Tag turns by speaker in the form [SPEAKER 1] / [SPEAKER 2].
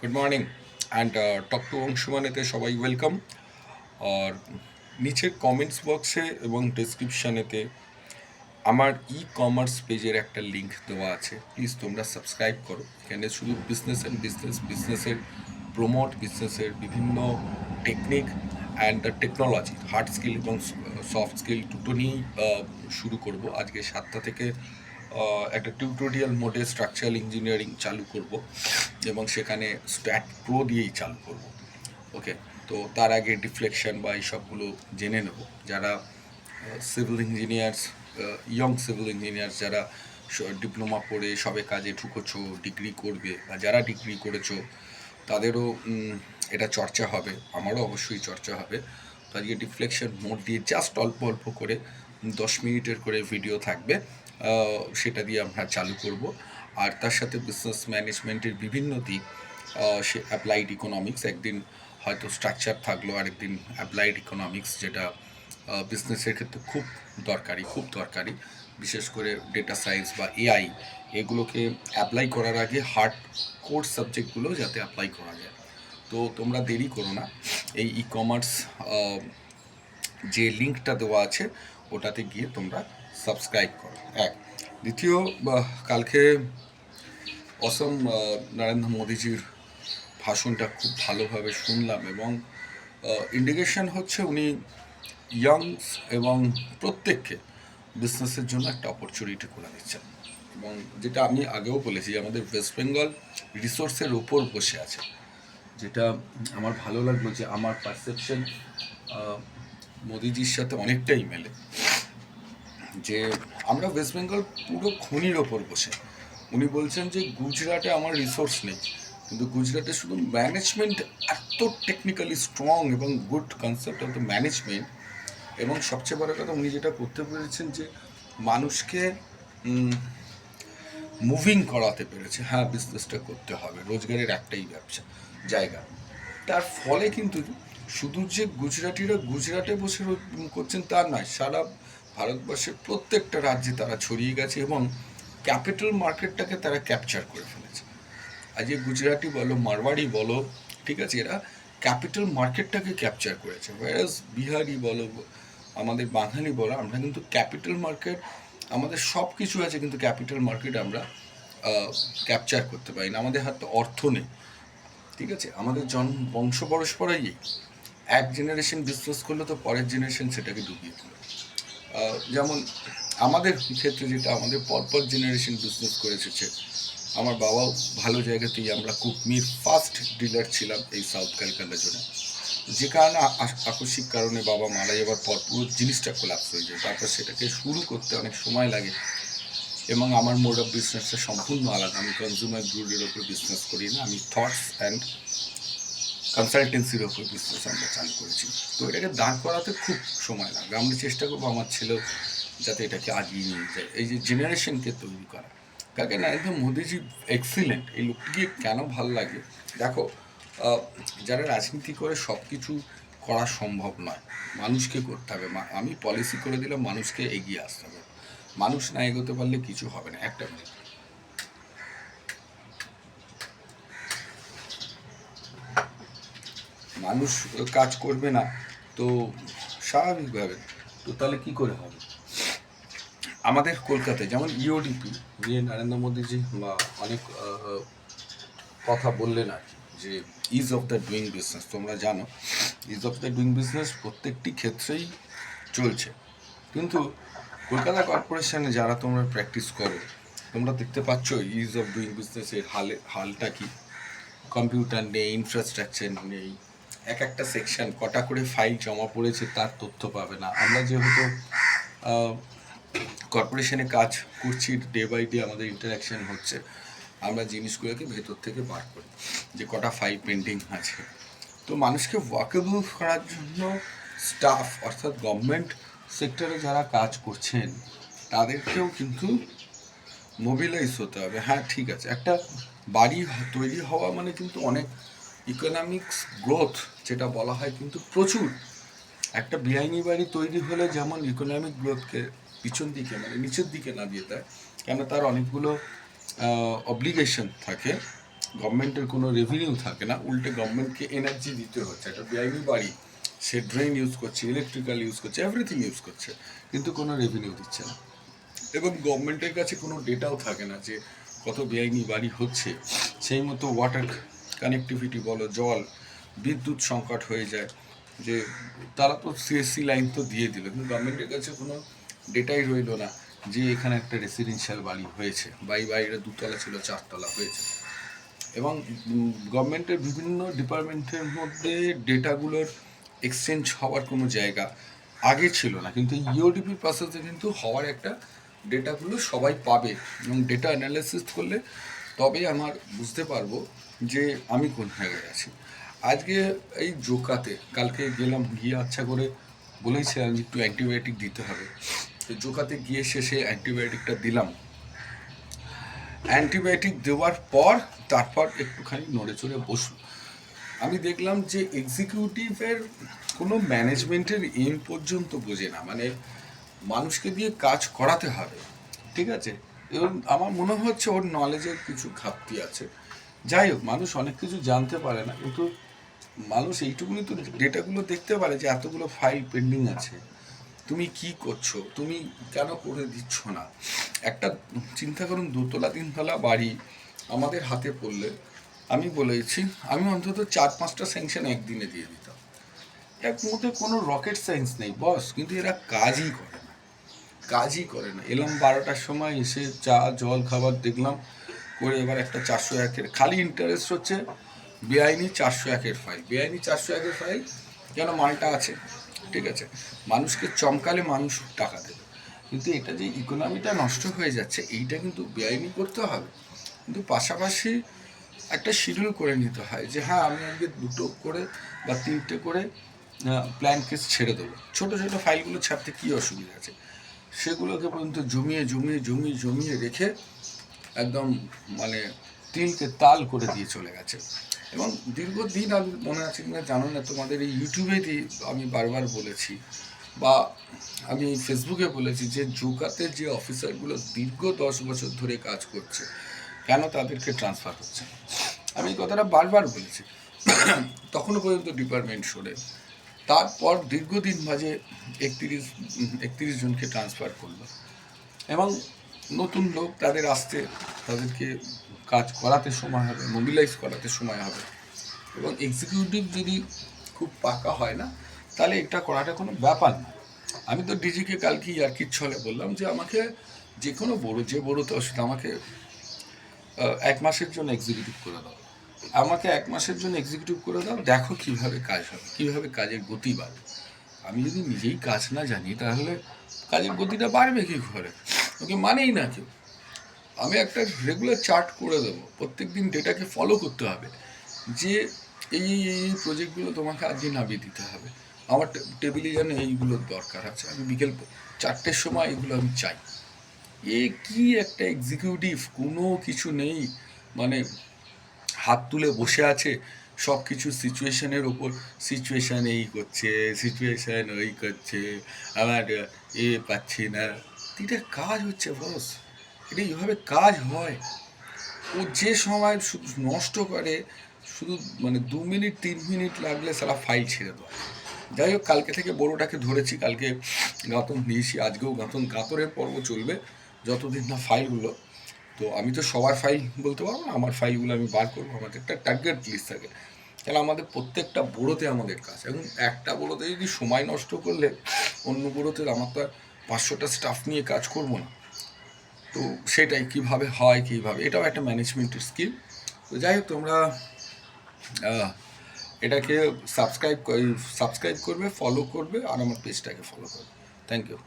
[SPEAKER 1] Good morning and talk to অংশুমানেতে সবাই welcome আর নিচের comments বক্সে এবং ডেসক্রিপশানেতে আমার ই কমার্স পেজের একটা লিঙ্ক দেওয়া আছে। প্লিজ তোমরা সাবস্ক্রাইব করো। এখানে শুধু বিজনেস অ্যান্ড বিজনেস বিজনেসের প্রমোট বিজনেসের বিভিন্ন technique and the technology hard skill এবং সফট স্কিল দুটো নিয়েই শুরু করব। আজকে সাতটা থেকে একটা টিউটোরিয়াল মোডে স্ট্রাকচারাল ইঞ্জিনিয়ারিং চালু করব এবং সেখানে স্ট্যাট প্রো দিয়েই চালু করব। ওকে তো তার আগে ডিফ্লেকশন বা এইসবগুলো জেনে নেব। যারা civil engineers young civil engineers যারা ডিপ্লোমা পড়ে, সবে কাজে ঢুকেছো ডিগ্রি করবে বা যারা ডিগ্রি করেছ, তাদেরও এটা চর্চা হবে। আমারও অবশ্যই চর্চা হবে। তো আজকে ডিফ্লেকশন মোড দিয়ে জাস্ট অল্প অল্প করে দশ মিনিটের করে ভিডিও থাকবে। সেটা দিয়ে আমরা চালু করব। আর তার সাথে বিজনেস ম্যানেজমেন্টের বিভিন্ন দিক সে অ্যাপ্লাইড ইকোনমিক্স একদিন হয়তো স্ট্রাকচার থাকল, আরেকদিন অ্যাপ্লাইড ইকোনমিক্স যেটা বিজনেসের ক্ষেত্রে খুব দরকারি খুব দরকারি। বিশেষ করে ডেটা সায়েন্স বা এআই এগুলোকে অ্যাপ্লাই করার আগে হার্ড কোর্স সাবজেক্টগুলো যাতে অ্যাপ্লাই করা যায়। তো তোমরা দেরি করো না, এই ই কমার্স যে লিঙ্কটা দেওয়া আছে, ওটাতে গিয়ে তোমরা সাবস্ক্রাইব করো। এক। দ্বিতীয় কালকে অসম নরেন্দ্র মোদীজির ভাষণটা খুব ভালোভাবে শুনলাম এবং ইন্ডিকেশন হচ্ছে উনি ইয়াংস এবং প্রত্যেককে বিজনেসের জন্য একটা অপরচুনিটি করে দিচ্ছেন। এবং যেটা আমি আগেও বলেছি, আমাদের ওয়েস্ট বেঙ্গল রিসোর্সের ওপর বসে আছে। যেটা আমার ভালো লাগল যে আমার পারসেপশন মোদিজির সাথে অনেকটাই মেলে। যে আমরা ওয়েস্ট বেঙ্গল পুরো খনির ওপর বসে। উনি বলছেন যে গুজরাটে আমার রিসোর্স নেই। কিন্তু গুজরাটে শুধু ম্যানেজমেন্ট এত টেকনিক্যালি স্ট্রং এবং good concept of the management এবং সবচেয়ে বড় কথা উনি যেটা করতে পেরেছেন যে মানুষকে মুভিং করাতে পেরেছে। হ্যাঁ বিজনেসটা করতে হবে, রোজগারের একটাই ব্যবসা, জায়গা। তার ফলে কিন্তু শুধু যে গুজরাটিরা গুজরাটে বসে করছেন তা নয়, সারা ভারতবর্ষের প্রত্যেকটা রাজ্যে তারা ছড়িয়ে গেছে এবং ক্যাপিটাল মার্কেটটাকে তারা ক্যাপচার করে ফেলেছে। আজকে গুজরাটি বলো মারওয়াড়ি বলো ঠিক আছে এরা ক্যাপিটাল মার্কেটটাকে ক্যাপচার করেছে। ওয়ারাস বিহারি বলো আমাদের বাঙালি বলো আমরা কিন্তু ক্যাপিটাল মার্কেট আমাদের সব কিছু আছে কিন্তু ক্যাপিটাল মার্কেট আমরা ক্যাপচার করতে পারি না। আমাদের হাতে অর্থ নেই। ঠিক আছে আমাদের জন বংশ পরস্পরাই এক জেনারেশন বিজনেস করলে তো পরের জেনারেশন সেটাকে ডুবিয়ে আহ, যেমন আমাদের ক্ষেত্রে যেটা আমাদের পরপর জেনারেশন বিজনেস করে এসেছে, আমার বাবাও ভালো জায়গাতেই আমরা কুকমির ফার্স্ট ডিলার ছিলাম এই সাউথ ক্যালকাটা জন্য যে কারণে আকস্মিক কারণে বাবা মারা যাওয়ার পর পুরো জিনিসটা কোলাপস হয়ে যায়। তারপর সেটাকে শুরু করতে অনেক সময় লাগে এবং আমার মোড অফ বিজনেসটা সম্পূর্ণ আলাদা। আমি কনজিউমার গুডের ওপর বিজনেস করি না, আমি থটস অ্যান্ড কনসালটেন্সির ওপর বিজনেস আমরা চালু করেছি। তো এটাকে দাঁড় করাতে খুব সময় লাগে। আমরা চেষ্টা করব আমার ছেলেও যাতে এটাকে আগিয়ে নিয়ে যায়। এই যে জেনারেশনকে তৈরি করা। কাকে নরেন্দ্র মোদীজি এক্সিলেন্ট এই লোকটিকে কেন ভালো লাগে? দেখো যারা রাজনীতি করে সব কিছু করা সম্ভব নয়। মানুষকে করতে হবে। আমি পলিসি করে দিলাম, মানুষকে এগিয়ে আসতে হবে। মানুষ না এগোতে পারলে কিছু হবে না। একটা মিনিট। মানুষ কাজ করবে না তো স্বাভাবিকভাবে। তো তাহলে কী করে হবে? আমাদের কলকাতায় যেমন E ইওডিপি নিয়ে নরেন্দ্র মোদীজি বা অনেক কথা বললেন আর কি যে ease of the doing business তোমরা জানো ease of the doing business প্রত্যেকটি ক্ষেত্রেই চলছে। কিন্তু কলকাতা কর্পোরেশনে যারা তোমরা প্র্যাকটিস করো তোমরা দেখতে পাচ্ছ ইজ অফ ডুইং বিজনেসের হালে হালটা কি? কম্পিউটার নেই ইনফ্রাস্ট্রাকচার নেই এক একটা সেকশন কটা করে ফাইল জমা পড়েছে তার তথ্য পাবে না। আমরা যেহেতু কর্পোরেশনে কাজ করছি ডে বাই ডে আমাদের ইন্টারাকশন হচ্ছে, আমরা জিনিসগুলোকে ভেতর থেকে বার করি, যে কটা ফাইল পেন্ডিং আছে। তো মানুষকে ওয়াকেবল করার জন্য স্টাফ অর্থাৎ গভর্নমেন্ট সেক্টরে যারা কাজ করছেন, তাদেরকেও কিন্তু মোবিলাইজ হতে হবে। হ্যাঁ ঠিক আছে, একটা বাড়ি তৈরি হওয়া মানে কিন্তু অনেক ইকোনমিক্স গ্রোথ যেটা বলা হয় কিন্তু প্রচুর। একটা বেআইনি বাড়ি তৈরি হলে যেমন ইকোনমিক গ্রোথকে পিছন দিকে মানে নিচের দিকে না দিয়ে দেয়, কেন তার অনেকগুলো অব্লিগেশন থাকে গভর্নমেন্টের কোনো রেভিনিউ থাকে না, উল্টে গভর্নমেন্টকে এনার্জি দিতে হচ্ছে। একটা বেআইনি বাড়ি, সে ড্রেন ইউজ করছে ইলেকট্রিক্যাল ইউজ করছে এভরিথিং ইউজ করছে, কিন্তু কোনো রেভিনিউ দিচ্ছে না। এবং গভর্নমেন্টের কাছে কোনো ডেটাও থাকে না যে কত বেআইনি বাড়ি হচ্ছে, সেই মতো ওয়াটার কানেক্টিভিটি বলো, জল, বিদ্যুৎ সংকট হয়ে যায়, যে তারা তো সিএসসি লাইন তো দিয়ে দিল, কিন্তু গভর্নমেন্টের কাছে কোনো ডেটাই রইল না যে এখানে একটা রেসিডেন্সিয়াল বাড়ি হয়েছে বা এই বাড়িটা দুতলা ছিল, চারতলা হয়েছে। এবং গভর্নমেন্টের বিভিন্ন ডিপার্টমেন্টের মধ্যে ডেটাগুলোর এক্সচেঞ্জ হওয়ার কোনো জায়গা আগে ছিল না, কিন্তু ইওডিপি প্রসেসে কিন্তু হওয়ার একটা ডেটাগুলো সবাই পাবে। এবং ডেটা অ্যানালাইসিস করলে তবেই আমার, বুঝতে পারব যে আমি কোন জায়গায় আছি। আজকে এই জোকাতে, কালকে গেলাম গিয়ে আচ্ছা করে বলেছিলাম যে একটু অ্যান্টিবায়োটিক দিতে হবে। তো জোকাতে গিয়ে শেষে অ্যান্টিবায়োটিকটা দিলাম। অ্যান্টিবায়োটিক দেওয়ার পর তারপর একটুখানি নড়ে চড়ে বসল। আমি দেখলাম যে এক্সিকিউটিভের কোনো ম্যানেজমেন্টের এম পর্যন্ত বোঝে না। মানে মানুষকে দিয়ে কাজ করাতে হবে, ঠিক আছে? এবং আমার মনে হচ্ছে ওর নলেজের কিছু ঘাটতি আছে। যাই হোক মানুষ অনেক কিছু জানতে পারে না, কিন্তু মানুষ এইটুকুনি তো ডেটাগুলো দেখতে পারে যে এতগুলো ফাইল পেন্ডিং আছে। তুমি কি করছ? তুমি কেন করে দিচ্ছ না? একটা চিন্তা করুন, দোতলা, তিনতলা বাড়ি আমাদের হাতে পড়লে আমি বলেছি, আমি অন্তত চার পাঁচটা স্যাংশন একদিনে দিয়ে দিতাম। এক মধ্যে কোনো রকেট সায়েন্স নেই, বস, কিন্তু এরা কাজই করে না। কাজই করে না। এলাম বারোটার সময় এসে চা, জল, খাবার দেখলাম করে এবার একটা চারশো একের, খালি ইন্টারেস্ট হচ্ছে বেআইনি চারশো একের ফাইল বেআইনি চারশো একের ফাইল যেন মালটা আছে, ঠিক আছে? মানুষকে চমকালে মানুষ টাকা দেবে। কিন্তু এটা যে ইকোনমিটা নষ্ট হয়ে যাচ্ছে, এইটা কিন্তু বেআইনি করতে হবে। কিন্তু পাশাপাশি একটা শিডিউল করে নিতে হয় যে হ্যাঁ আমি আজকে দুটো করে বা তিনটে করে প্ল্যান কেস ছেড়ে দেবো। ছোটো ছোটো ফাইলগুলো ছাড়তে কী অসুবিধা আছে? সেগুলোকে পর্যন্ত জমিয়ে জমিয়ে জমিয়ে জমিয়ে রেখে একদম মানে তিলকে তাল করে দিয়ে চলে গেছে। এবং দীর্ঘদিন আমি মনে আছে কিনা জানো না, তোমাদের এই ইউটিউবেতেই আমি বারবার বলেছি বা আমি ফেসবুকে বলেছি যে জোকাতে যে অফিসারগুলো দীর্ঘ দশ বছর ধরে কাজ করছে, কেন তাদেরকে ট্রান্সফার হচ্ছে আমি এই কথাটা বারবার বলেছি। তখনও পর্যন্ত ডিপার্টমেন্ট সরে, তারপর দীর্ঘদিন মাঝে একত্রিশ একত্রিশ জনকে ট্রান্সফার করল। এবং নতুন লোক তাদের আসতে তাদেরকে কাজ করাতে সময় হবে মোবিলাইজ করাতে সময় হবে। এবং এক্সিকিউটিভ যদি খুব পাকা হয় না, তাহলে এটা করাটা কোনো ব্যাপার না। আমি তো ডিজিকে কালকে আর ছলে বললাম যে আমাকে যে কোনো বড়, যে বড়োতে অসুবিধা আমাকে এক মাসের জন্য এক্সিকিউটিভ করে দাও। আমাকে এক মাসের জন্য এক্সিকিউটিভ করে দাও, দেখো কীভাবে কাজ হবে কীভাবে কাজের গতি বাড়বে আমি যদি নিজেই কাজ না জানি, তাহলে কাজের গতিটা বাড়বে কি করে? ওকে মানেই না কেউ। আমি একটা রেগুলার চার্ট করে দেবো। প্রত্যেক দিন ডেটাকে ফলো করতে হবে। যে এই এই প্রজেক্টগুলো তোমাকে আজকে নামিয়ে দিতে হবে। আমার টেবিলে যেন এইগুলোর দরকার আছে। আমি বিকেল চারটের সময় এগুলো আমি চাই। এ কি একটা এক্সিকিউটিভ কোনো কিছু নেই। মানে হাত তুলে বসে আছে। সব কিছু সিচুয়েশনের ওপর। সিচুয়েশান এই করছে সিচুয়েশান ওই করছে। আমার এ পাচ্ছি না। এটা কাজ হচ্ছে বস এটা এইভাবে কাজ হয়। ও যে সময় শুধু নষ্ট করে, শুধু মানে দু মিনিট, তিন মিনিট লাগলে সারা ফাইল ছেড়ে দেয়। যাই হোক, কালকে থেকে বড়োটাকে ধরেছি, কালকে গাঁতন দিয়েছি আজকেও গাঁতন গাঁতরের পর্ব চলবে, যতদিন না ফাইলগুলো তো আমি তো সবার ফাইল বলতে পারব না, আমার ফাইলগুলো আমি বার করব আমাদের একটা টার্গেট লিস্ট থাকে। তাহলে আমাদের প্রত্যেকটা বড়োতে আমাদের কাজ। এবং একটা বড়োতে যদি সময় নষ্ট করলে, অন্য বড়োতে আমার তো পাঁচশোটা স্টাফ নিয়ে কাজ করব না। তো সেটাই কীভাবে হয়, কীভাবে? এটাও একটা ম্যানেজমেন্টের স্কিল তো যাই হোক, তোমরা এটাকে সাবস্ক্রাইব সাবস্ক্রাইব করবে ফলো করবে, আর আমার পেজটাকে ফলো করবে। Thank you